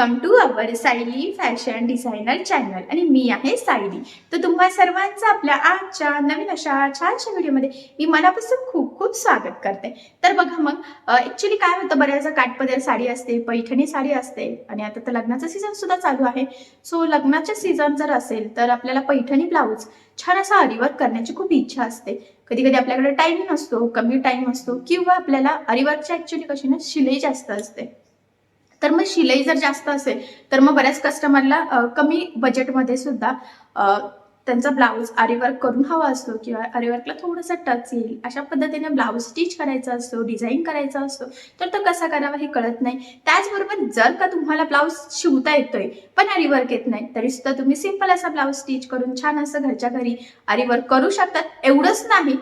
Welcome to our Sayali fashion designer channel आणि मी आहे सायली तर तुम्हा सर्वांचं आपल्या आजच्या नवीन अशा छानशा व्हिडिओमध्ये मी मनापासून खूप खूप स्वागत करते. तर बघा मग ॲक्च्युली काय होतं बऱ्याचदा काठपदर साडी असते पैठणी साडी असते आणि आता तर लग्नाचा सीझन सुद्धा चालू आहे. सो लग्नाच्या सीझन जर असेल तर आपल्याला पैठणी ब्लाऊज छान असा अरिवर्क करण्याची खूप इच्छा असते. कधी कधी आपल्याकडे टाईम नसतो कमी टाईम असतो किंवा आपल्याला अरिवर्कच्या ॲक्च्युली कशी ना शिलाई जास्त असते. तर मग शिलाई जर जास्त असेल तर मग बऱ्याच कस्टमरला कमी बजेटमध्ये सुद्धा त्यांचा ब्लाऊज आरीवर्क करून हवा असतो किंवा आरीवर्कला थोडंसं टच येईल. अशा पद्धतीने ब्लाऊज स्टिच करायचा असतो डिझाईन करायचा असतो. तर तो कसा करावा हे कळत नाही. त्याचबरोबर जर का तुम्हाला ब्लाऊज शिवता येतोय पण आरीवर्क येत नाही तरी सुद्धा तुम्ही सिंपल असा ब्लाऊज स्टिच करून छान असं घरच्या घरी आरीवर्क करू शकतात. एवढंच नाही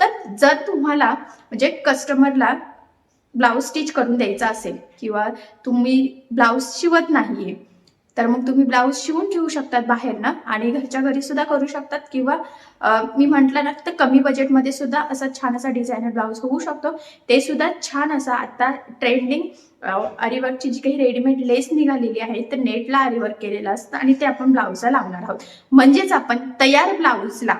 तर जर तुम्हाला म्हणजे कस्टमरला ब्लाऊज स्टिच करून द्यायचा असेल किंवा तुम्ही ब्लाऊज शिवत नाहीये तर मग तुम्ही ब्लाऊज शिवून घेऊ शकतात बाहेरनं आणि घरच्या घरी सुद्धा करू शकतात किंवा मी म्हटलं ना तर कमी बजेटमध्ये सुद्धा असा छान असा डिझायनर ब्लाऊज होऊ शकतो. ते सुद्धा छान असा आता ट्रेंडिंग अरिवर्कची जी काही रेडीमेड लेस निघालेली आहे तर नेटला अरिवर्क केलेलं असतं आणि ते आपण ब्लाऊजला लावणार आहोत. म्हणजेच आपण तयार ब्लाऊजला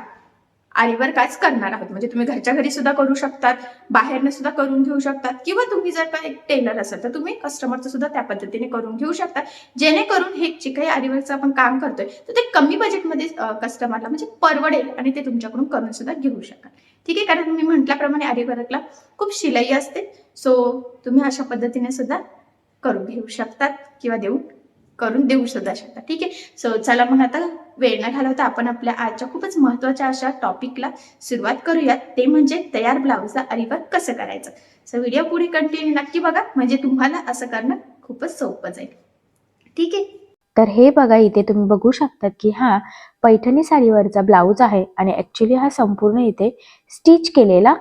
आरीवर्क आज करणार आहोत. म्हणजे तुम्ही घरच्या घरी सुद्धा करू शकतात बाहेरनं सुद्धा करून घेऊ शकतात किंवा तुम्ही जर का एक टेलर असाल तर तुम्ही कस्टमरचं सुद्धा त्या पद्धतीने करून घेऊ शकता जेणेकरून हे जे काही आरीवर्कचं आपण काम करतोय तर ते कमी बजेटमध्ये कस्टमरला म्हणजे परवडेल आणि ते तुमच्याकडून करून सुद्धा घेऊ शकाल ठीक आहे? कारण मी म्हटल्याप्रमाणे आरीवर्कला खूप शिलाई असते. सो तुम्ही अशा पद्धतीने सुद्धा करून घेऊ शकतात किंवा देऊ करून देऊ सुद्धा शकता. ठीक आहे? सो चला मग आता वेळ न घालवता आपण आपल्या आजच्या खूपच महत्त्वाच्या अशा टॉपिकला सुरुवात करूयात. ते म्हणजे तयार ब्लाऊजला अरिवर्क कसं करायचं? सो व्हिडिओ पुढे कंटिन्यू नक्की बघा. म्हणजे तुम्हाला असं करणं खूपच सोपं जाईल. ठीक आहे? तर हे बघा इथे तुम्ही बघू शकतात की हा पैठणी साडीवरचा ब्लाऊज आहे आणि ॲक्च्युली हा संपूर्ण इथे स्टिच केलेला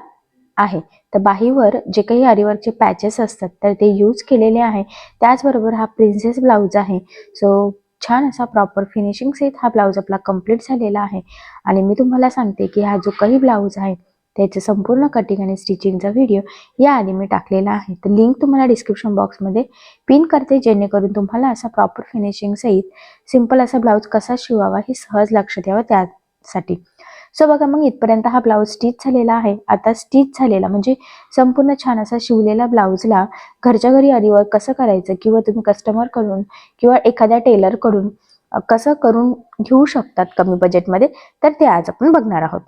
आहे. तर बाहीवर जे काही आरीवरचे पॅचेस असतात तर ते यूज केलेले आहे. त्याचबरोबर हा प्रिन्सेस ब्लाऊज आहे. सो छान असा प्रॉपर फिनिशिंग सहित हा ब्लाऊज आपला कंप्लीट झालेला आहे. आणि मी तुम्हाला सांगते की हा जो काही ब्लाऊज आहे त्याचे संपूर्ण कटिंग आणि स्टिचिंगचा व्हिडिओ याआधी मी टाकलेला आहे. तर लिंक तुम्हाला डिस्क्रिप्शन बॉक्समध्ये पिन करते जेणेकरून तुम्हाला असा प्रॉपर फिनिशिंग सहित सिंपल असा ब्लाऊज कसा शिवावा हे सहज लक्षात यावं त्यासाठी. सो बघा मग इथपर्यंत हा ब्लाऊज स्टिच झालेला आहे. आता स्टिच झालेला म्हणजे संपूर्ण छान असा शिवलेला ब्लाऊजला घरच्या घरी अरिवर कसं करायचं किंवा तुम्ही कस्टमरकडून किंवा एखाद्या टेलरकडून कसं करून घेऊ शकतात कमी बजेटमध्ये तर ते आज आपण बघणार आहोत.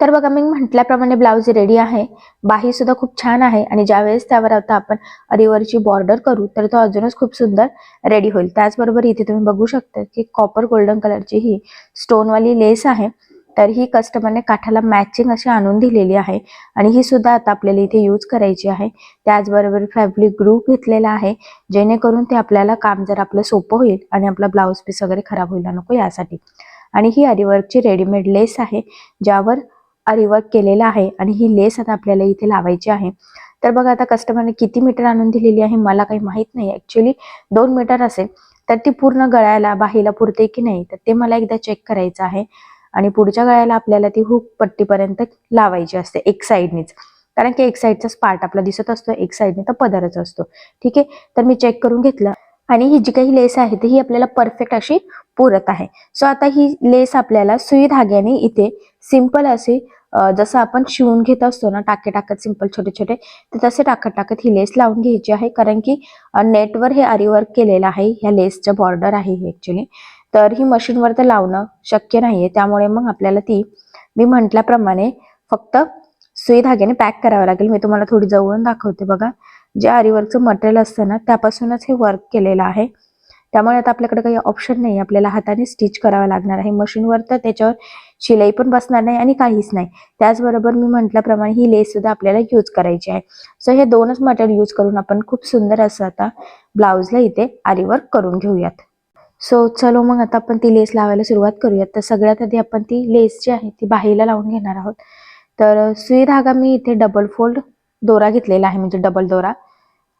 तर बघा मी म्हटल्याप्रमाणे ब्लाऊज रेडी आहे. बाही सुद्धा खूप छान आहे आणि ज्यावेळेस त्यावर आता आपण अरिवरची बॉर्डर करू तर तो अजूनच खूप सुंदर रेडी होईल. त्याचबरोबर इथे तुम्ही बघू शकता की कॉपर गोल्डन कलरची ही स्टोनवाली लेस आहे. तर ही कस्टमरने काठाला मॅचिंग अशी आणून दिलेली आहे. आणि ही सुद्धा आता आपल्याला इथे यूज करायची आहे. त्याचबरोबर फॅब्रिक ग्रू घेतलेला आहे. जेणेकरून ते आपल्याला काम जर आपलं सोपं होईल आणि आपला ब्लाऊज पीस वगैरे खराब व्हायला नको यासाठी. आणि ही अरिवर्कची रेडीमेड लेस आहे ज्यावर अरिवर्क केलेला आहे आणि ही लेस आता आपल्याला इथे लावायची आहे. तर बघा आता कस्टमरने किती मीटर आणून दिलेली आहे मला काही माहीत नाही. ऍक्च्युली दोन मीटर असेल. तर ती पूर्ण गळ्याला बाहीला पुरते की नाही? तर ते मला एकदा चेक करायचं आहे. आणि पुढच्या गळ्याला आपल्याला ती हुक पट्टीपर्यंत लावायची असते एक साईडनीच कारण की एक साईडचाच पार्ट आपला दिसत असतो एक साईडने तर पदरच असतो. ठीक आहे? तर मी चेक करून घेतलं. आणि ही जी काही लेस आहे ती ही आपल्याला परफेक्ट अशी पुरत आहे. सो आता ही लेस आपल्याला सुई धाग्याने इथे सिंपल असे जसं आपण शिवून घेत असतो ना टाके टाकत सिंपल छोटे छोटे तर तसे टाकत टाकत ही लेस लावून घ्यायची आहे. कारण की नेटवर हे आरीवर्क केलेलं आहे ह्या लेसचं बॉर्डर आहे ही ऍक्च्युली तर ही मशीनवर तर लावणं शक्य नाहीये. त्यामुळे मग आपल्याला ती मी म्हटल्याप्रमाणे फक्त सुई धाग्याने पॅक करावं लागेल. मी तुम्हाला थोडी जवळून दाखवते बघा. जे आरीवर्कचं मटेरियल असतं ना त्यापासूनच हे वर्क केलेलं आहे. त्यामुळे आता आपल्याकडे काही ऑप्शन नाही आपल्याला हाताने स्टिच करावं लागणार आहे. मशीनवर तर त्याच्यावर शिलाई पण बसणार नाही आणि काहीच नाही. त्याचबरोबर मी म्हटल्याप्रमाणे ही लेस सुद्धा आपल्याला यूज करायची आहे. सो हे दोनच मटेरियल यूज करून आपण खूप सुंदर असं आता ब्लाऊजला इथे आरीवर्क करून घेऊयात. सो चलो मग आता आपण ती लेस लावायला सुरुवात करूयात. तर सगळ्यात आधी आपण ती लेस जी आहे ती बाहीला लावून घेणार आहोत. तर सुई धागा मी इथे डबल फोल्ड दोरा घेतलेला आहे म्हणजे डबल दोरा.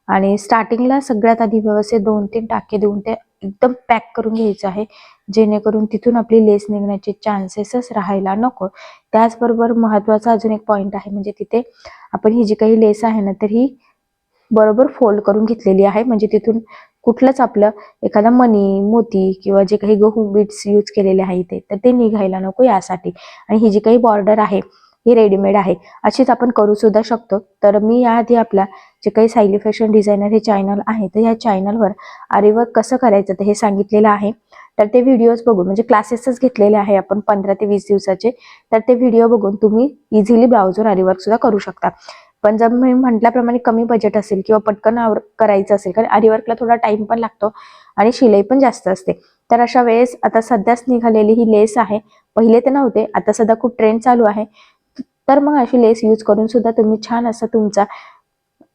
आणि स्टार्टिंगला सगळ्यात आधी व्यवस्थित दोन तीन टाके देऊन ते एकदम पॅक करून घ्यायचं आहे. जेणेकरून तिथून आपली लेस निघण्याचे चान्सेसच राहायला नको. त्याचबरोबर महत्त्वाचा अजून एक पॉईंट आहे म्हणजे तिथे आपण ही जी काही लेस आहे ना तर ही बरोबर फोल्ड करून घेतलेली आहे. म्हणजे तिथून कुठलंच आपलं एखादा मणी मोती किंवा जे काही गहू बीट्स यूज केलेले आहे ते तर ते निघायला नको यासाठी. आणि ही जी काही बॉर्डर आहे ही रेडीमेड आहे अशीच आपण करू सुद्धा शकतो. तर मी याआधी आपला जे काही सायली फॅशन डिझायनर हे चॅनल आहे तर ह्या चॅनलवर आरीवर्क कसं करायचं तर हे सांगितलेलं आहे. तर ते व्हिडिओज बघून म्हणजे क्लासेसच घेतलेले आहे आपण पंधरा ते वीस दिवसाचे तर ते व्हिडिओ बघून तुम्ही इझिली ब्लाऊजवर आरीवर्क सुद्धा करू शकता. पण जर मी म्हटल्याप्रमाणे कमी बजेट असेल किंवा पटकन आवर करायचं असेल कारण आरीवर्कला थोडा टाइम पण लागतो आणि शिलाई पण जास्त असते. तर अशा वेळेस आता सध्याच निघालेली ही लेस आहे. पहिले ते नव्हते आता सध्या खूप ट्रेंड चालू आहे. तर मग अशी लेस यूज करून सुद्धा तुम्ही छान असं तुमचा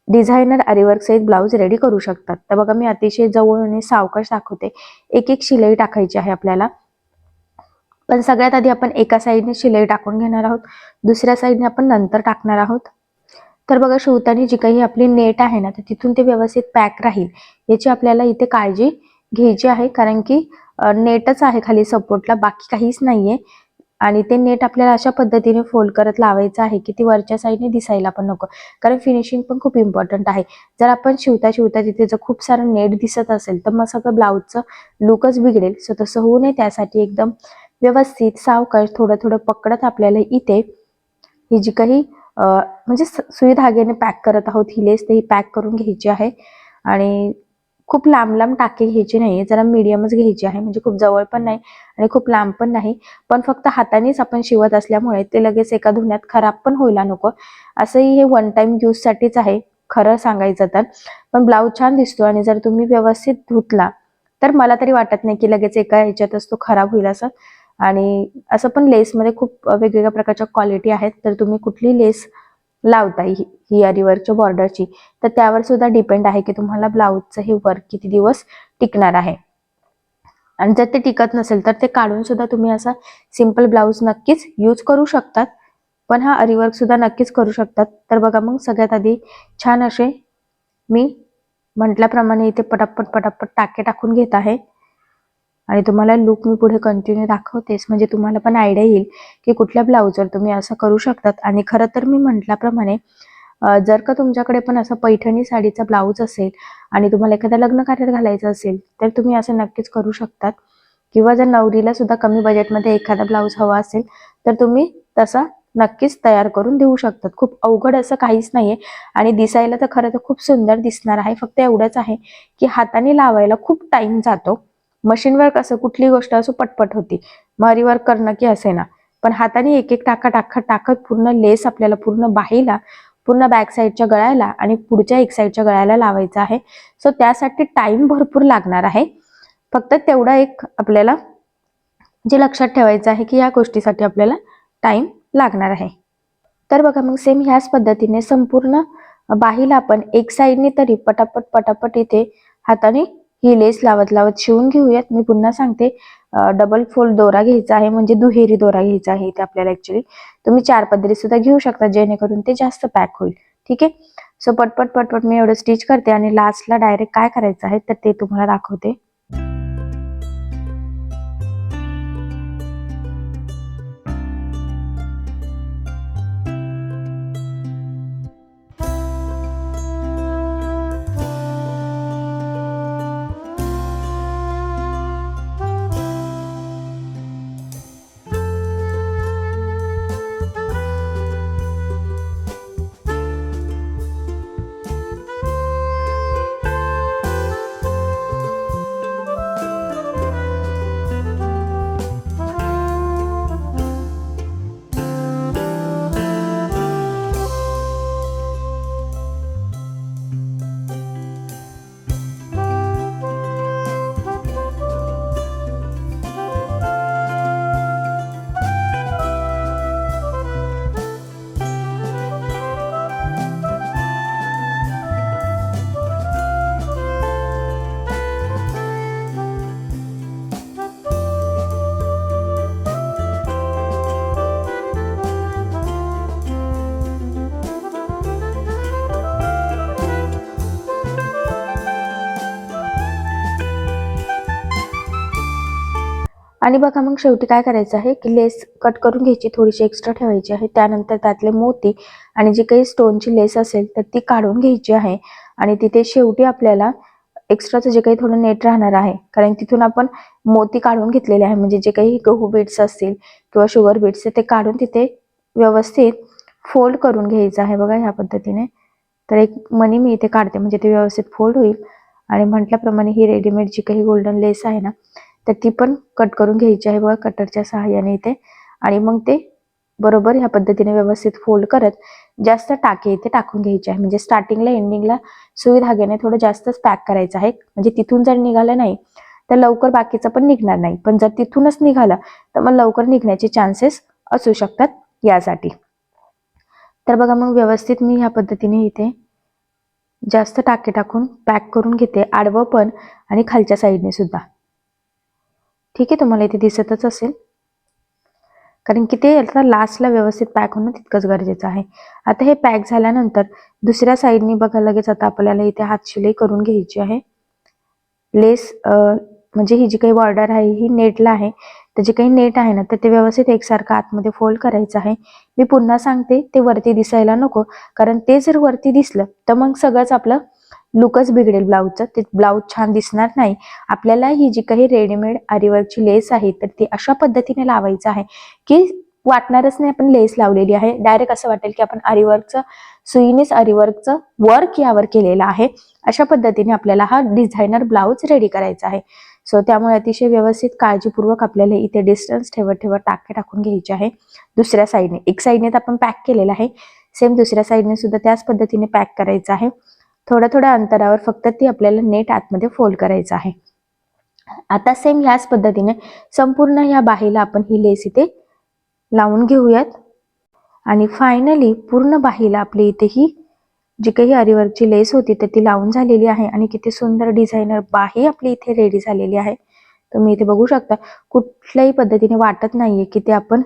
डिझायनर आरीवर्क सहित ब्लाऊज रेडी करू शकतात. तर बघा मी अतिशय जवळ आणि सावकाश दाखवते. एक एक शिलाई टाकायची आहे आपल्याला. पण सगळ्यात आधी आपण एका साईडने शिलाई टाकून घेणार आहोत. दुसऱ्या साईडने आपण नंतर टाकणार आहोत. तर बघा शिवताना जी काही आपली नेट आहे ना तर तिथून ते व्यवस्थित पॅक राहील. याची आपल्याला इथे काळजी घ्यायची आहे कारण की नेटच आहे खाली सपोर्टला बाकी काहीच नाहीये. आणि ते नेट आपल्याला अशा पद्धतीने फोल्ड करत लावायचं आहे की ती वरच्या साईडने दिसायला पण नको. कारण फिनिशिंग पण खूप इम्पॉर्टंट आहे. जर आपण शिवता शिवता तिथे जर खूप सारं नेट दिसत असेल तर मग सगळं ब्लाऊजचं लुकच बिघडेल. सो तसं होऊ नये. त्यासाठी एकदम व्यवस्थित सावकाश थोडं थोडं पकडत आपल्याला इथे ही जी काही म्हणजे सुई धाग्याने पॅक करत आहोत. ही लेस ते ही पॅक करून घ्यायची आहे. आणि खूप लांब लांब टाके घ्यायची नाही जरा मीडियमच घ्यायची आहे. म्हणजे खूप जवळ पण नाही आणि खूप लांब पण नाही. पण फक्त हातानेच आपण शिवत असल्यामुळे ते लगेच एका धुण्यात खराब पण व्हायला नको. असंही हे वन टाइम यूजसाठीच आहे. खरं सांगायचं तर. पण ब्लाऊज छान दिसतो आणि जर तुम्ही व्यवस्थित धुतला तर मला तरी वाटत नाही की लगेच एका ह्याच्यातच तो खराब होईल असं. आणि असं पण लेसमध्ये खूप वेगवेगळ्या प्रकारच्या क्वालिटी आहेत. तर तुम्ही कुठली लेस लावता ही ही बॉर्डरची तर त्यावर सुद्धा डिपेंड आहे की तुम्हाला ब्लाऊजचं हे वर्क किती दिवस टिकणार आहे. आणि जर ते टिकत नसेल तर ते काढून सुद्धा तुम्ही असा सिंपल ब्लाऊज नक्कीच यूज करू शकतात. पण हा अरीवर्क सुद्धा नक्कीच करू शकतात. तर बघा मग सगळ्यात आधी छान असे मी म्हटल्याप्रमाणे इथे पटापट पटापट टाके टाकून घेत आहे. आणि तुम्हाला लुक मी पुढे कंटिन्यू दाखवतेस म्हणजे तुम्हाला पण आयडिया येईल की कुठल्या ब्लाऊजवर तुम्ही असं करू शकतात. आणि खरं तर मी म्हटल्याप्रमाणे जर का तुमच्याकडे पण असं पैठणी साडीचा ब्लाऊज असेल आणि तुम्हाला एखाद्या लग्न कार्यात घालायचं असेल तर तुम्ही असं नक्कीच करू शकतात. किंवा जर नवरीला सुद्धा कमी बजेटमध्ये एखादा ब्लाऊज हवा असेल तर तुम्ही तसा नक्कीच तयार करून देऊ शकतात. खूप अवघड असं काहीच नाहीये. आणि दिसायला तर खरं तर खूप सुंदर दिसणार आहे. फक्त एवढंच आहे की हाताने लावायला खूप टाइम जातो. मशीनवर्क असं कुठली गोष्ट असो पटपट होती. मरी वर्क करणं की असे ना. पण हाताने एक एक टाका टाका टाकत पूर्ण लेस आपल्याला पूर्ण बाहीला पूर्ण बॅक साईडच्या गळ्याला आणि पुढच्या एक साईडच्या गळ्याला लावायचं आहे. सो त्यासाठी टाइम भरपूर लागणार आहे. फक्त तेवढा एक आपल्याला जे लक्षात ठेवायचं आहे की या गोष्टीसाठी आपल्याला टाइम लागणार आहे. तर बघा मग सेम ह्याच पद्धतीने संपूर्ण बाहीला आपण एक साईडने तरी पटापट पटापट इथे हाताने ही लेस लावत लावत शिवून घेऊयात. मी पुन्हा सांगते डबल फोल्ड दोरा घ्यायचा आहे म्हणजे दुहेरी दोरा घ्यायचा आहे इथे आपल्याला ऍक्च्युली तुम्ही चार पदरी सुद्धा घेऊ शकता जेणेकरून ते जास्त पॅक होईल. ठीक आहे? सो पटपट पटपट मी एवढं स्टिच करते आणि लास्टला डायरेक्ट काय करायचं आहे तर ते तुम्हाला दाखवते. आणि बघा मग शेवटी काय करायचं आहे की लेस कट करून घ्यायची थोडीशी एक्स्ट्रा ठेवायची आहे. त्यानंतर त्यातले मोती आणि जी काही स्टोनची लेस असेल तर ती काढून घ्यायची आहे. आणि तिथे शेवटी आपल्याला एक्स्ट्राचं जे काही थोडं नेट राहणार आहे कारण तिथून आपण मोती काढून घेतलेले आहे. म्हणजे जे काही गहू बीट्स असतील किंवा शुगर बीट्स ते काढून तिथे व्यवस्थित फोल्ड करून घ्यायचं आहे बघा ह्या पद्धतीने. तर एक मनी मी इथे काढते म्हणजे ते व्यवस्थित फोल्ड होईल. आणि म्हटल्याप्रमाणे ही रेडीमेड जी काही गोल्डन लेस आहे ना तर ती पण कट करून घ्यायची आहे बघा कटरच्या सहाय्याने इथे. आणि मग ते बरोबर ह्या पद्धतीने व्यवस्थित फोल्ड करत जास्त टाके इथे टाकून घ्यायचे आहे. म्हणजे स्टार्टिंगला एंडिंगला सुई धाग्याने थोडं जास्तच पॅक करायचं आहे. म्हणजे तिथून जर निघालं नाही तर लवकर बाकीचं पण निघणार नाही. पण जर तिथूनच निघालं तर मग लवकर निघण्याचे चान्सेस असू शकतात यासाठी. तर बघा मग व्यवस्थित मी ह्या पद्धतीने इथे जास्त टाके टाकून पॅक करून घेते. आडवं पण आणि खालच्या साईडने सुद्धा. ठीक आहे तुम्हाला इथे दिसतच असेल. कारण की ते आता लास्टला व्यवस्थित पॅक होणं तितकंच गरजेचं आहे. आता हे पॅक झाल्यानंतर दुसऱ्या साईडनी बघा लगेच आता आपल्याला इथे हात शिलाई करून घ्यायची आहे. लेस म्हणजे ही जी काही बॉर्डर आहे ही नेटला आहे. तर जे काही नेट आहे ना तर ते व्यवस्थित एकसारखं आतमध्ये फोल्ड करायचं आहे. मी पुन्हा सांगते ते वरती दिसायला नको. कारण ते जर वरती दिसलं तर मग सगळंच आपलं लुकच बिघडेल ब्लाऊजचं ते ब्लाऊज छान दिसणार नाही. आपल्याला ही जी काही रेडीमेड आरीवर्कची लेस आहे तर ती अशा पद्धतीने लावायचं आहे की वाटणारच नाही आपण लेस लावलेली आहे. डायरेक्ट असं वाटेल की आपण आरीवर्कचं सुईनेच आरीवर्कचं वर्क यावर केलेलं आहे. अशा पद्धतीने आपल्याला हा डिझायनर ब्लाऊज रेडी करायचा आहे. सो त्यामुळे अतिशय व्यवस्थित काळजीपूर्वक आपल्याला इथे डिस्टन्स ठेवत ठेवत टाके टाकून घ्यायचे आहे. दुसऱ्या साईडने एक साईडने तर आपण पॅक केलेला आहे. सेम दुसऱ्या साईडने सुद्धा त्याच पद्धतीने पॅक करायचं आहे. थोड्या थोड्या अंतरावर फक्त ती आपल्याला नेट आतमध्ये फोल्ड करायचं आहे. आता सेम ह्याच पद्धतीने संपूर्ण ह्या बाहीला आपण ही लेस इथे लावून घेऊयात. आणि फायनली पूर्ण बाहीला आपली इथे ही जी काही अरिवर्कची लेस होती तर ती लावून झालेली आहे. आणि किती सुंदर डिझायनर बाही आपली इथे रेडी झालेली आहे. तुम्ही इथे बघू शकता कुठल्याही पद्धतीने वाटत नाहीये की ते आपण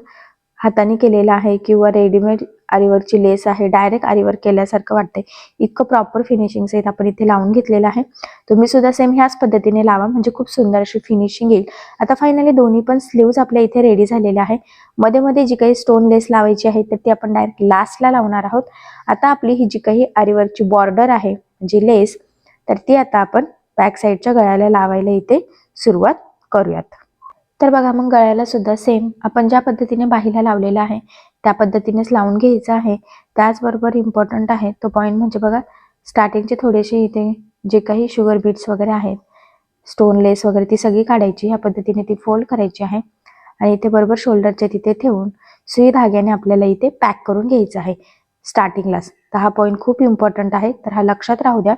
हाताने केलेलं आहे किंवा रेडीमेड आरीवरची लेस आहे डायरेक्ट आरीवर केल्यासारखं वाटते इतकं प्रॉपर फिनिशिंग सहित आपण इथे लावून घेतलेलं आहे. तुम्ही सुद्धा सेम ह्याच पद्धतीने लावा म्हणजे खूप सुंदर अशी फिनिशिंग येईल. आता फायनली दोन्ही पण स्लीव्ज आपल्या इथे रेडी झालेले आहे. मध्ये मध्ये जी काही स्टोन लेस लावायची आहे तर ती आपण डायरेक्ट लास्टला लावणार आहोत. आता आपली ही जी काही आरीवरची बॉर्डर आहे म्हणजे लेस तर ती आता आपण बॅक साईडच्या गळ्याला लावायला इथे सुरुवात करूयात. तर बघा मग गळ्याला सुद्धा सेम आपण ज्या पद्धतीने बाहीला लावलेला आहे त्या पद्धतीनेच लावून घ्यायचं आहे. त्याचबरोबर इम्पॉर्टंट आहे तो पॉईंट म्हणजे बघा स्टार्टिंगचे थोडेसे इथे जे काही शुगर बीट्स वगैरे आहेत स्टोन लेस वगैरे ती सगळी काढायची. ह्या पद्धतीने ती फोल्ड करायची आहे. आणि इथे बरोबर शोल्डरच्या तिथे ठेवून सुई धाग्याने आपल्याला इथे पॅक करून घ्यायचं आहे स्टार्टिंगलाच तर हा पॉईंट खूप इम्पॉर्टंट आहे. तर हा लक्षात राहू द्या.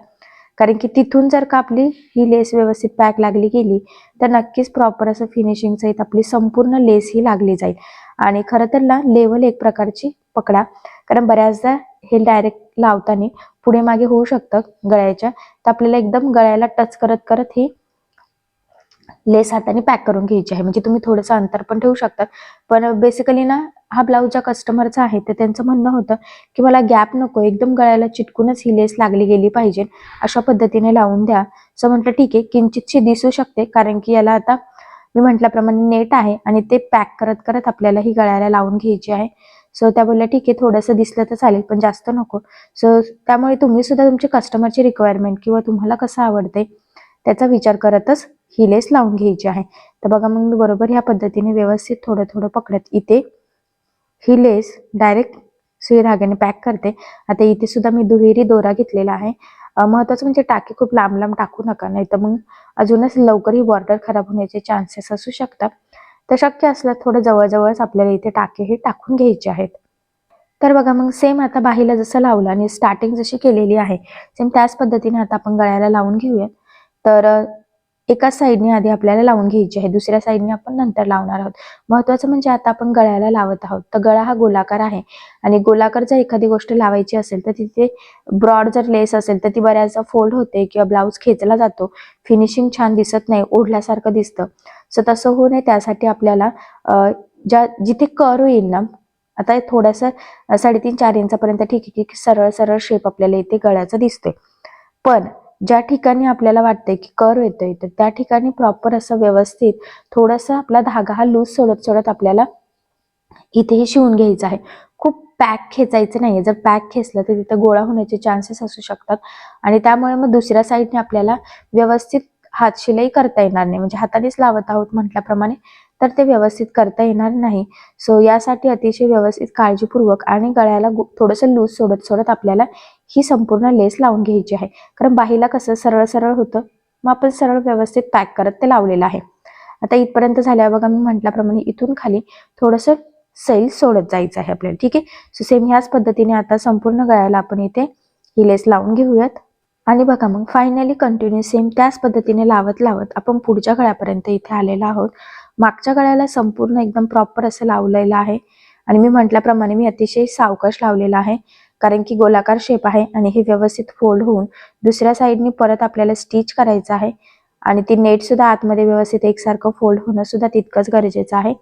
कारण की तिथून जर का आपली ही लेस व्यवस्थित पॅक लागली गेली तर नक्कीच प्रॉपर असं फिनिशिंग सहित आपली संपूर्ण लेस ही लागली जाईल. आणि खरं तर ना लेवल एक प्रकारची पकडा. कारण बऱ्याचदा हे डायरेक्ट लावताना पुढे मागे होऊ शकतं गळ्याच्या. तर आपल्याला एकदम गळ्याला टच करत करत ही लेस हाताने पॅक करून घ्यायची आहे. म्हणजे तुम्ही थोडंसं अंतर पण ठेवू शकतात पण बेसिकली ना हा ब्लाऊज ज्या कस्टमरचा आहे तर त्यांचं म्हणणं होतं की मला गॅप नको एकदम गळ्याला चिटकूनच ही लेस लागली गेली पाहिजे. अशा पद्धतीने लावून द्या. असं म्हटलं ठीक आहे किंचितशी दिसू शकते कारण की याला आता मी म्हटल्याप्रमाणे नेट आहे आणि ते पॅक करत करत आपल्याला ही गळ्याला लावून घ्यायची आहे. सो त्या बोलल्या ठीक आहे थोडंसं दिसलं तर चालेल पण जास्त नको. सो त्यामुळे तुम्ही सुद्धा तुमची कस्टमरची रिक्वायरमेंट किंवा तुम्हाला कसं आवडते त्याचा विचार करतच ही लेस लावून घ्यायची आहे. तर बघा मग मी बरोबर ह्या पद्धतीने व्यवस्थित थोडं थोडं पकडत इथे ही लेस डायरेक्ट सुई धाग्याने पॅक करते. आता इथे सुद्धा मी दुहेरी दोरा घेतलेला आहे. महत्वाचं म्हणजे टाके खूप लांब लांब टाकू नका नाही तर मग अजूनच लवकर ही बॉर्डर खराब होण्याचे चान्सेस असू शकतात. तर शक्य असल्यास थोडं जवळजवळच आपल्याला इथे टाके हे टाकून घ्यायचे आहेत. तर बघा मग सेम आता बाहीला जसं लावलं आणि स्टार्टिंग जशी केलेली आहे सेम त्याच पद्धतीने आता आपण गळ्याला लावून घेऊयात. तर एका एकाच साईडने आधी आपल्याला लावून घ्यायची आहे दुसऱ्या साईडने आपण नंतर लावणार आहोत. महत्वाचं म्हणजे आता आपण गळ्याला लावत आहोत. तर गळा हा गोलाकार आहे आणि गोलाकार जर एखादी गोष्ट लावायची असेल तर तिथे ब्रॉड जर लेस असेल तर ती बऱ्याचदा फोल्ड होते किंवा ब्लाऊज खेचला जातो. फिनिशिंग छान दिसत नाही ओढल्यासारखं दिसतं. सो तसं होऊ नये त्यासाठी आपल्याला ज्या जिथे कर येईल ना आता थोडासा थोडंसं साडेतीन चार इंचापर्यंत ठीक आहे की सरळ सरळ शेप आपल्याला इथे गळ्याचा दिसतोय. पण ज्या ठिकाणी आपल्याला वाटतंय की कर येतोय तर त्या ठिकाणी प्रॉपर असं व्यवस्थित थोडासा आपला धागा हा लूज सोडत सोडत आपल्याला इथेही शिवून घ्यायचं आहे. खूप पॅक खेचायचं नाहीये. जर पॅक खेचलं तर तिथं गोळा होण्याचे चान्सेस असू शकतात. आणि त्यामुळे मग दुसऱ्या साईडने आपल्याला व्यवस्थित हात शिलाई करता येणार नाही. म्हणजे हातानेच लावत आहोत म्हटल्याप्रमाणे तर ते व्यवस्थित करता येणार नाही. सो यासाठी अतिशय व्यवस्थित काळजीपूर्वक आणि गळ्याला थोडंसं लूज सोडत सोडत आपल्याला ही संपूर्ण लेस लावून घ्यायची आहे. कारण बाहीला कसं सरळ सरळ होतं. मग आपण सरळ व्यवस्थित पॅक करत ते लावलेलं आहे. आता इथपर्यंत झाल्यावर बघा मी म्हटल्याप्रमाणे इथून खाली थोडंसं सैल सोडत जायचं आहे आपल्याला. ठीक आहे? सो सेम ह्याच पद्धतीने आता संपूर्ण गळ्याला आपण इथे ही लेस लावून घेऊयात. आणि बघा मग फायनली कंटिन्यू सेम त्याच पद्धतीने लावत लावत आपण पुढच्या गळ्यापर्यंत इथे आलेलो आहोत. मागच्या गळ्याला संपूर्ण एकदम प्रॉपर असं लावलेलं आहे. आणि मी म्हटल्याप्रमाणे मी अतिशय सावकाश लावलेला आहे. कारण की गोलाकार शेप आहे आणि हे व्यवस्थित फोल्ड होऊन दुसऱ्या साईडने परत आपल्याला स्टिच करायचं आहे. आणि ती नेट सुद्धा आतमध्ये व्यवस्थित एकसारखं फोल्ड होणं सुद्धा तितकंच गरजेचं आहे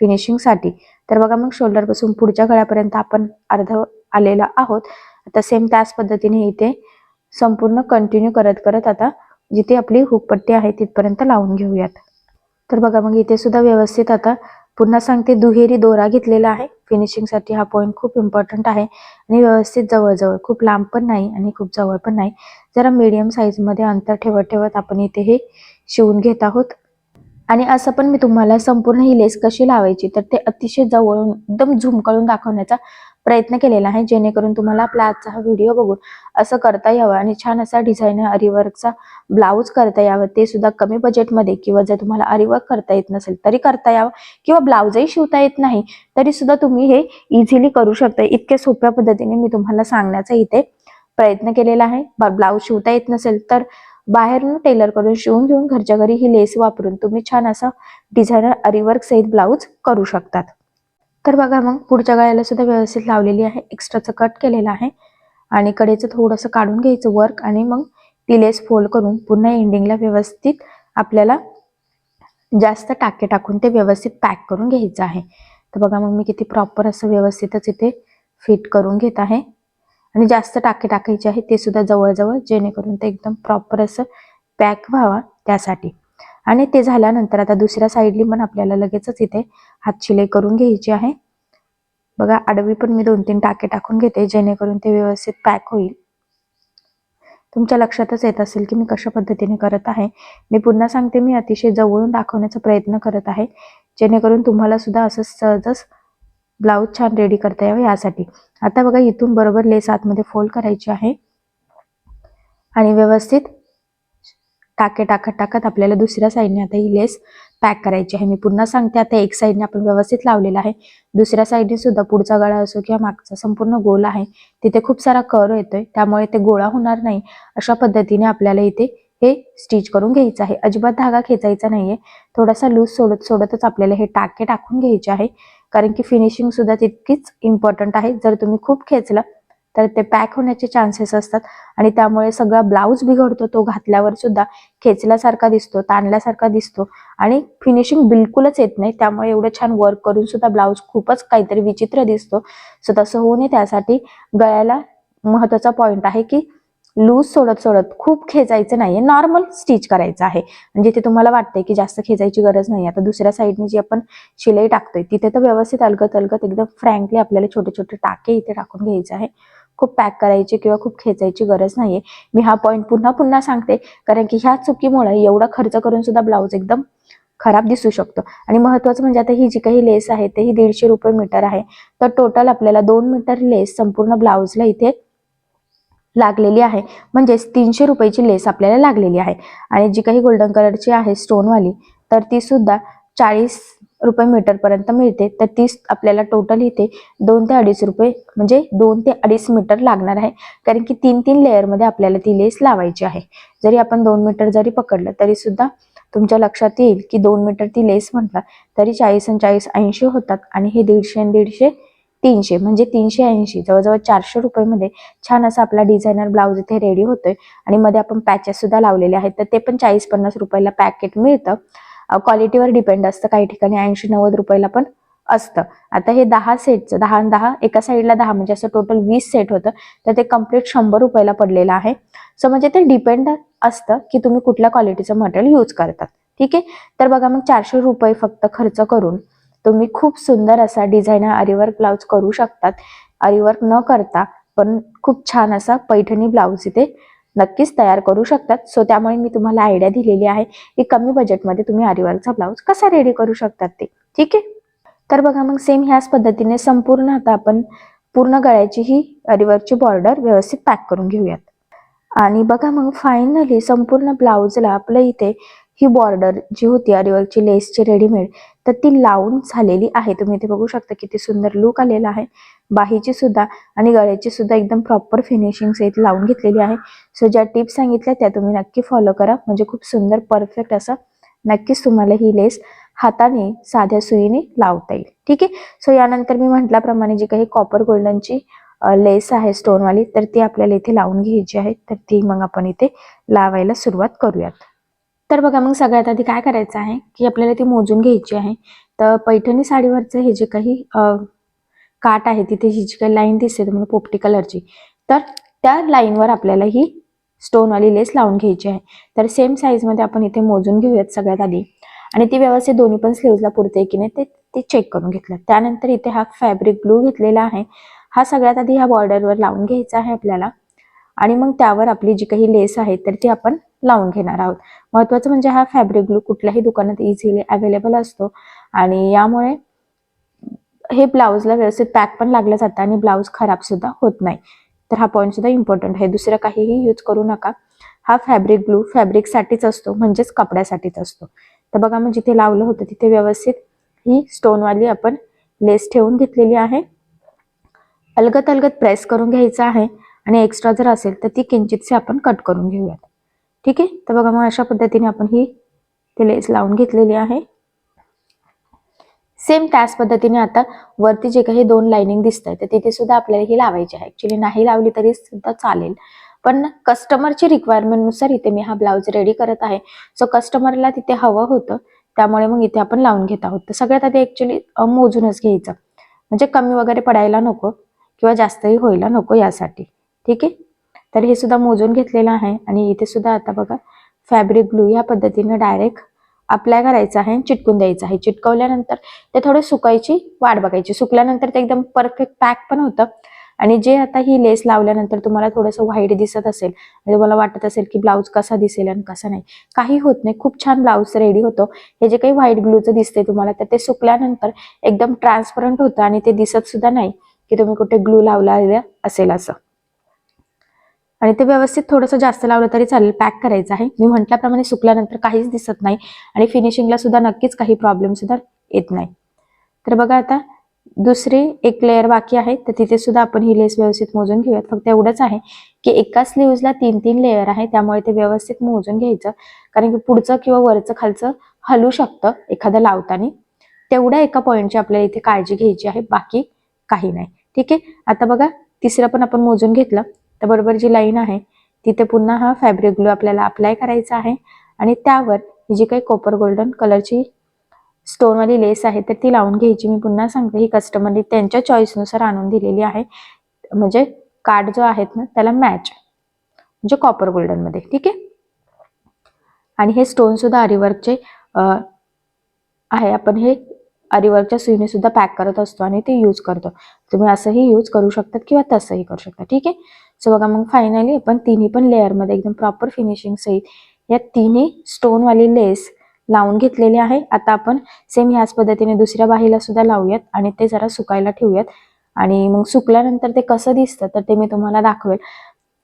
फिनिशिंगसाठी तर बघा मग शोल्डरपासून पुढच्या गळ्यापर्यंत आपण अर्ध आलेलो आहोत. आता सेम त्याच पद्धतीने इथे संपूर्ण कंटिन्यू करत करत आता जिथे आपली हुकपट्टी आहे तिथपर्यंत लावून घेऊयात. तर बघा मग इथे सुद्धा व्यवस्थित आता पुन्हा सांगते दुहेरी दोरा घेतलेला आहे. फिनिशिंगसाठी हा पॉईंट खूप इम्पॉर्टंट आहे. आणि व्यवस्थित जवळजवळ खूप लांब पण नाही आणि खूप जवळ पण नाही. जरा मीडियम साईजमध्ये अंतर ठेवत ठेवत आपण इथे हे शिवून घेत आहोत. आणि असं पण मी तुम्हाला संपूर्ण ही लेस कशी लावायची तर ते अतिशय जवळून एकदम झुमकळून दाखवण्याचा प्रयत्न केलेला आहे जेणेकरून तुम्हाला आपला आजचा हा व्हिडिओ बघून असं करता यावं आणि छान असा डिझायनर अरिवर्कचा ब्लाऊज करता यावं ते सुद्धा कमी बजेटमध्ये किंवा जर तुम्हाला अरिवर्क करता येत नसेल तरी करता यावं किंवा ब्लाऊजही शिवता येत नाही तरी सुद्धा तुम्ही हे इझिली करू शकता. इतक्या सोप्या पद्धतीने मी तुम्हाला सांगण्याचा इथे प्रयत्न केलेला आहे. ब्लाऊज शिवता येत नसेल तर बाहेरून टेलर करून शिवून घेऊन घरच्या घरी ही लेस वापरून तुम्ही छान असा डिझायनर अरिवर्क सहित ब्लाऊज करू शकतात. तर बघा मग पुढच्या गळ्याला सुद्धा व्यवस्थित लावलेली आहे. एक्स्ट्राचं कट केलेलं आहे. आणि कडेचं थोडंसं काढून घ्यायचं वर्क आणि मग ती लेस फोल्ड करून पुन्हा एंडिंगला व्यवस्थित आपल्याला जास्त टाके टाकून ते व्यवस्थित पॅक करून घ्यायचं आहे. तर बघा मग मी किती प्रॉपर असं व्यवस्थितच इथे फिट करून घेत आहे. आणि जास्त टाके टाकायचे आहे ते सुद्धा जवळजवळ जेणेकरून ते एकदम प्रॉपर असं पॅक व्हावा त्यासाठी. आणि ते झाल्यानंतर आता दुसऱ्या साईडली पण आपल्याला लगेचच इथे हात शिलाई करून घ्यायची आहे. बघा आडवी पण मी दोन तीन टाके टाकून घेते जेणेकरून ते व्यवस्थित पॅक होईल. तुमच्या लक्षातच येत असेल की मी कशा पद्धतीने करत आहे. मी पुन्हा सांगते मी अतिशय जवळून दाखवण्याचा प्रयत्न करत आहे. जेणेकरून तुम्हाला सुद्धा असं सहजच ब्लाऊज छान रेडी करता यावं यासाठी. आता बघा इथून बरोबर लेस आतमध्ये फोल्ड करायची आहे. आणि व्यवस्थित टाके टाकत टाकत आपल्याला दुसऱ्या साईडने आता ही लेस पॅक करायची आहे. मी पुन्हा सांगते आता एक साईडने आपण व्यवस्थित लावलेला आहे. दुसऱ्या साईडने सुद्धा पुढचा गळा असो किंवा मागचा संपूर्ण गोल आहे. तिथे खूप सारा कर येतोय. त्यामुळे ते गोळा होणार नाही. अशा पद्धतीने आपल्याला इथे हे स्टिच करून घ्यायचं आहे. अजिबात धागा खेचायचा नाहीये. थोडासा लूज सोडत सोडतच आपल्याला हे टाके टाकून घ्यायचे आहे. कारण की फिनिशिंग सुद्धा तितकीच इम्पॉर्टंट आहे. जर तुम्ही खूप खेचलं तर ते पॅक होण्याचे चान्सेस असतात. आणि त्यामुळे सगळा ब्लाऊज बिघडतो तो घातल्यावर सुद्धा खेचल्यासारखा दिसतो ताणल्यासारखा दिसतो. आणि फिनिशिंग बिलकुलच येत नाही. त्यामुळे एवढं छान वर्क करून सुद्धा ब्लाऊज खूपच काहीतरी विचित्र दिसतो. सो तसं होऊ नये त्यासाठी गळ्याला महत्त्वाचा पॉइंट आहे की लूज सोडत सोडत खूप खेचायचं नाहीये. नॉर्मल स्टिच करायचं आहे. म्हणजे ते तुम्हाला वाटतंय की जास्त खेचायची गरज नाही. आता दुसऱ्या साईडने जी आपण शिलाई टाकतोय तिथे तर व्यवस्थित अलगत अलगत एकदम फ्रँकली आपल्याला छोटे छोटे टाके इथे टाकून घ्यायचे आहे. खूप पॅक करायची किंवा खूप खेचायची गरज नाहीये. मी हा पॉईंट पुन्हा पुन्हा सांगते कारण की ह्या चुकीमुळे एवढा खर्च करून सुद्धा ब्लाऊज एकदम खराब दिसू शकतो. आणि महत्वाचं म्हणजे आता ही जी काही लेस आहे ते ही दीडशे रुपये मीटर आहे. तर टोटल आपल्याला दोन मीटर लेस संपूर्ण ब्लाऊजला इथे लागलेली आहे. म्हणजेच तीनशे रुपयाची लेस आपल्याला लागलेली आहे. आणि जी काही गोल्डन कलरची आहे स्टोनवाली तर ती सुद्धा चाळीस रुपये मीटर पर्यंत मिळते. तर तीच आपल्याला टोटल इथे दोन ते अडीच रुपये म्हणजे दोन ते अडीच मीटर लागणार आहे. कारण की तीन तीन लेअरमध्ये आपल्याला ती लेस लावायची आहे. जरी आपण दोन मीटर जरी पकडलं तरी सुद्धा तुमच्या लक्षात येईल की दोन मीटर ती लेस म्हटलं तरी चाळीस आणि चाळीस ऐंशी होतात. आणि हे दीडशे आणि दीडशे तीनशे म्हणजे तीनशे ऐंशी जवळजवळ चारशे रुपयेमध्ये छान असा आपला डिझायनर ब्लाऊज इथे रेडी होतोय. आणि मध्ये आपण पॅचेस सुद्धा लावलेले आहेत. तर ते पण चाळीस पन्नास रुपयाला पॅकेट मिळतं. क्वालिटीवर डिपेंड असतं. काही ठिकाणी ऐंशी नव्वद रुपयाला पण असतं. आता हे दहा सेटचं दहा आणि दहा एका साईडला दहा म्हणजे असं टोटल वीस सेट होतं. तर ते कंप्लीट शंभर रुपयाला पडलेलं आहे. सो म्हणजे ते डिपेंड असतं की तुम्ही कुठल्या क्वालिटीचं मटेरियल यूज करतात. ठीक आहे? तर बघा मग चारशे रुपये फक्त खर्च करून तुम्ही खूप सुंदर असा डिझायनर आरीवर्क ब्लाऊज करू शकतात. आरीवर्क न करता पण खूप छान असा पैठणी ब्लाऊज इथे नक्कीच तयार करू शकतात. सो त्यामुळे मी तुम्हाला आयडिया दिलेली आहे की कमी बजेटमध्ये तुम्ही आरीवर्कचा ब्लाऊज कसा रेडी करू शकतात ते. ठीक आहे? तर बघा मग सेम ह्याच पद्धतीने संपूर्ण आता आपण पूर्ण गळ्याची ही अरिवर्कची बॉर्डर व्यवस्थित पॅक करून घेऊयात. आणि बघा मग फायनली संपूर्ण ब्लाऊजला आपल्या इथे ही बॉर्डर जी होती अरिवर्कची लेसची रेडीमेड तर ती लावून झालेली आहे. तुम्ही इथे बघू शकता किती सुंदर लुक आलेला आहे. बाहीची सुद्धा आणि गळ्याची सुद्धा एकदम प्रॉपर फिनिशिंग इथे लावून घेतलेली आहे. सो ज्या टिप्स सांगितल्या त्या तुम्ही नक्की फॉलो करा. म्हणजे खूप सुंदर परफेक्ट असं नक्कीच तुम्हाला ही लेस हाताने साध्या सुईने लावता येईल. ठीक आहे? सो यानंतर मी म्हटल्याप्रमाणे जी काही कॉपर गोल्डनची लेस आहे स्टोनवाली तर ती आपल्याला इथे लावून घ्यायची आहे. तर ती मग आपण इथे लावायला सुरुवात करूयात. तर बघा मग सगळ्यात आधी काय करायचं आहे की आपल्याला ती मोजून घ्यायची आहे. तर पैठणी साडीवरचं हे जे काही काट आहे तिथे ही जी काही लाईन दिसते तुम्हाला पोपटी कलरची तर त्या लाईनवर आपल्याला ही स्टोनवाली लेस लावून घ्यायची आहे. तर सेम साईजमध्ये आपण इथे मोजून घेऊयात सगळ्यात आधी. आणि ती व्यवस्थित दोन्ही पण स्लीवला पुरते की नाही ते ते चेक करून घेतलं. त्यानंतर इथे हा फॅब्रिक ग्लू घेतलेला आहे. हा सगळ्यात आधी ह्या बॉर्डरवर लावून घ्यायचा आहे आपल्याला. आणि मग त्यावर आपली जी काही लेस आहे तर ती आपण लावून घेणार आहोत. महत्वाचं म्हणजे हा फॅब्रिक ग्लू कुठल्याही दुकानात इझिली अवेलेबल असतो. आणि यामुळे हे ब्लाऊजला व्यवस्थित पॅक पण लागलं जातं आणि ब्लाऊज खराब सुद्धा होत नाही. तर हा पॉईंट सुद्धा इम्पॉर्टंट आहे. दुसरं काहीही यूज करू नका. हा फॅब्रिक ग्लू फॅब्रिकसाठीच असतो म्हणजेच कपड्यासाठीच असतो. तर बघा मग जिथे लावलं होतं तिथे व्यवस्थित ही स्टोनवाली आपण लेस ठेवून घेतलेली आहे. अलगत अलगत प्रेस करून घ्यायचं आहे आणि एक्स्ट्रा जर असेल तर ती किंचितसे आपण कट करून घेऊयात. ठीक आहे? तर बघा मग अशा पद्धतीने आपण ही ती लेस लावून घेतलेली आहे. सेम त्याच पद्धतीने आता वरती जे काही दोन लाइनिंग दिसत आहे तर तिथे सुद्धा आपल्याला ही लावायची आहे. ऍक्च्युली नाही लावली तरी सुद्धा चालेल. पण कस्टमरची रिक्वायरमेंटनुसार इथे मी हा ब्लाऊज रेडी करत आहे. सो कस्टमरला तिथे हवं होतं. त्यामुळे मग इथे आपण लावून घेत आहोत. तर सगळ्यात आधी ऍक्च्युली मोजूनच घ्यायचं. म्हणजे कमी वगैरे पडायला नको किंवा जास्तही व्हायला नको यासाठी. ठीक आहे? तर हे सुद्धा मोजून घेतलेलं आहे. आणि इथे सुद्धा आता बघा फॅब्रिक ग्लू या पद्धतीने डायरेक्ट अप्लाय करायचं आहे आणि चिटकून द्यायचं आहे. चिटकवल्यानंतर ते थोडे सुकायची वाट बघायची. सुकल्यानंतर ते एकदम परफेक्ट पॅक पण होतं. आणि जे आता ही लेस लावल्यानंतर तुम्हाला थोडंसं व्हाईट दिसत असेल म्हणजे तुम्हाला वाटत असेल की ब्लाऊज कसा दिसेल आणि कसा नाही. काही होत नाही. खूप छान ब्लाऊज रेडी होतो. हे जे काही व्हाईट ग्लूचं दिसते तुम्हाला तर ते सुकल्यानंतर एकदम ट्रान्सपरंट होतं आणि ते दिसत सुद्धा नाही की तुम्ही कुठे ग्लू लावला असेल असं. आणि ते व्यवस्थित थोडंसं जास्त लावलं तरी चालेल. पॅक करायचं आहे. मी म्हटल्याप्रमाणे सुकल्यानंतर काहीच दिसत नाही आणि फिनिशिंगला सुद्धा नक्कीच काही प्रॉब्लेम सुद्धा येत नाही. तर बघा आता दुसरी एक लेअर बाकी आहे. तर तिथे सुद्धा आपण ही लेस व्यवस्थित मोजून घेऊयात. फक्त एवढंच आहे की एका स्लीव्हजला तीन तीन लेअर आहे. त्यामुळे ते व्यवस्थित मोजून घ्यायचं. कारण की पुढचं किंवा वरचं खालचं हलू शकतं एखादं लावताना. तेवढ्या एका पॉईंटची आपल्याला इथे काळजी घ्यायची आहे. बाकी काही नाही. ठीक आहे? आता बघा तिसरं पण आपण मोजून घेतलं. तर बरोबर जी लाईन आहे तिथे पुन्हा हा फॅब्रिक ग्लू आपल्याला अप्लाय करायचा आहे. आणि त्यावर ही जी काही कॉपर गोल्डन कलरची स्टोनवाली लेस आहे तर ती लावून घ्यायची. मी पुन्हा सांगते ही कस्टमरने त्यांच्या चॉईसनुसार आणून दिलेली आहे. म्हणजे कार्ड जो आहेत ना त्याला मॅच म्हणजे कॉपर गोल्डनमध्ये ठीक आहे? आणि हे स्टोन सुद्धा अरिवर्कचे आहे. आपण हे अरिवर्कच्या सुईने सुद्धा पॅक करत असतो आणि ते यूज करतो. तुम्ही असंही यूज करू शकतात किंवा तसंही करू शकता ठीक आहे? सो बघा मग फायनली आपण तिन्ही पण लेअरमध्ये एकदम प्रॉपर फिनिशिंग सहित या तिन्ही स्टोनवाली लेस लावून घेतलेली आहे. आता आपण सेम ह्याच पद्धतीने दुसऱ्या बाहीला सुद्धा लावूयात आणि ते जरा सुकायला ठेवूयात. आणि मग सुकल्यानंतर ते कसं दिसतं तर ते मी तुम्हाला दाखवेल.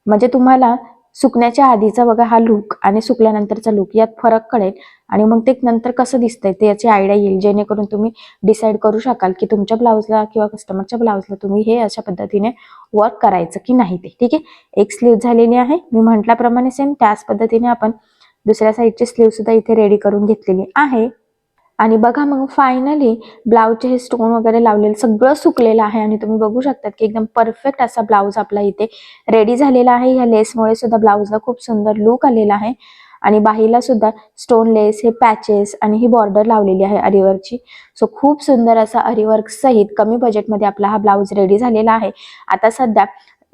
म्हणजे तुम्हाला सुकण्याच्या आधीचा बघा हा लुक आणि सुकल्यानंतरचा लुक यात फरक कळेल. आणि मग ते नंतर कसं दिसतंय ते याची आयडिया येईल. जेणेकरून तुम्ही डिसाईड करू शकाल की तुमच्या ब्लाऊजला किंवा कस्टमरच्या ब्लाऊजला तुम्ही हे अशा पद्धतीने वर्क करायचं की नाही ते. ठीक आहे? एक स्लीव झालेली आहे. मी म्हटल्याप्रमाणे सेम त्याच पद्धतीने आपण दुसऱ्या साईडची स्लीव सुद्धा इथे रेडी करून घेतलेली आहे. आणि बघा मग फायनली ब्लाऊजचे हे स्टोन वगैरे लावलेलं सगळं सुकलेलं आहे आणि तुम्ही बघू शकतात की एकदम परफेक्ट असा ब्लाऊज आपला इथे रेडी झालेला आहे. ह्या लेसमुळे सुद्धा ब्लाऊजला खूप सुंदर लुक आलेला आहे. आणि बाहीला सुद्धा स्टोन लेस हे पॅचेस आणि ही बॉर्डर लावलेली आहे अरिवर्कची. सो खूप सुंदर असा अरिवर्क सहित कमी बजेटमध्ये आपला हा ब्लाऊज रेडी झालेला आहे. आता सध्या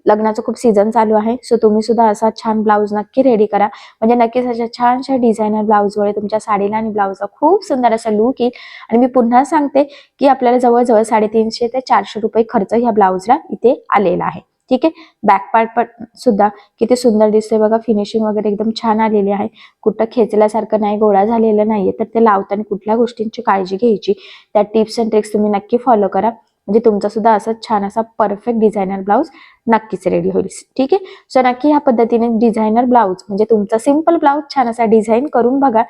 लग्नाचं खूप सीझन चालू आहे. सो तुम्ही सुद्धा असा छान ब्लाऊज नक्की रेडी करा. म्हणजे नक्कीच अशा छानशा डिझायनर ब्लाऊजमुळे तुमच्या साडीला आणि ब्लाऊजला खूप सुंदर असा लुक येईल. आणि मी पुन्हा सांगते की आपल्याला जवळजवळ साडेतीनशे ते चारशे रुपये खर्च ह्या ब्लाऊजला इथे आलेला आहे. ठीक आहे? बॅक पार्ट पण सुद्धा किती सुंदर दिसते बघा. फिनिशिंग वगैरे एकदम छान आलेली आहे. कुठं खेचल्यासारखं नाही गोळा झालेलं नाहीये. तर ते लावताना कुठल्या गोष्टींची काळजी घ्यायची? त्या टिप्स अँड ट्रिक्स तुम्ही नक्की फॉलो करा. म्हणजे तुमचा सुद्धा असा छान असा परफेक्ट डिझायनर ब्लाऊज नक्कीच रेडी होईल. ठीक आहे? सो नक्की ह्या पद्धतीने डिझायनर ब्लाऊज म्हणजे तुमचा सिंपल ब्लाऊज छान असा डिझाईन करून बघा.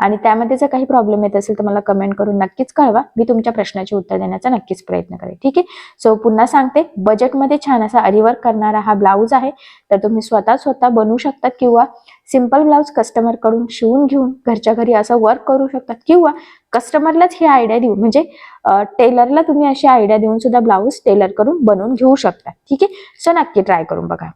आणि त्यामध्ये जर काही प्रॉब्लेम येत असेल तर मला कमेंट करून नक्कीच कळवा. मी तुमच्या प्रश्नाचे उत्तर देण्याचा नक्कीच प्रयत्न करेन. ठीक आहे? सो पुन्हा सांगते. बजेटमध्ये छान असा अरिवर्क करणारा हा ब्लाऊज आहे. तर तुम्ही स्वतः स्वतः बनवू शकता किंवा सिंपल ब्लाऊज कस्टमरकडून शिवून घेऊन घरच्या घरी असं वर्क करू शकतात किंवा कस्टमरलाच ही आयडिया देऊ म्हणजे टेलरला तुम्ही अशी आयडिया देऊन सुद्धा ब्लाऊज टेलर करून बनवून घेऊ शकता. ठीक आहे? सो नक्की ट्राय करून बघा.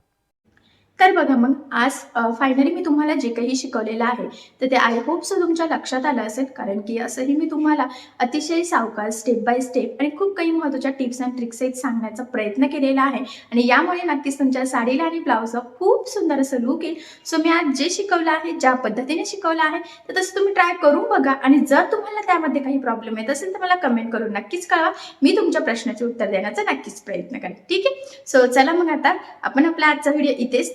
तर बघा मग आज फायनली मी तुम्हाला जे काही शिकवलेलं आहे तर ते आय होप सो तुमच्या लक्षात आलं असेल कारण की असंही मी तुम्हाला अतिशय सावकार स्टेप बाय स्टेप आणि खूप काही महत्त्वाच्या टिप्स अँड ट्रिक्स आहेत सांगण्याचा प्रयत्न केलेला आहे. आणि यामुळे नक्कीच तुमच्या साडीला आणि ब्लाऊजला खूप सुंदर असं लुक येईल. सो मी आज जे शिकवलं आहे ज्या पद्धतीने शिकवलं आहे तर तसं तुम्ही ट्राय करून बघा. आणि जर तुम्हाला त्यामध्ये काही प्रॉब्लेम येत असेल तर मला कमेंट करून नक्कीच कळवा. मी तुमच्या प्रश्नाचे उत्तर देण्याचा नक्कीच प्रयत्न करेन. ठीक आहे? सो चला मग आता आपण आपला आजचा व्हिडिओ इथेच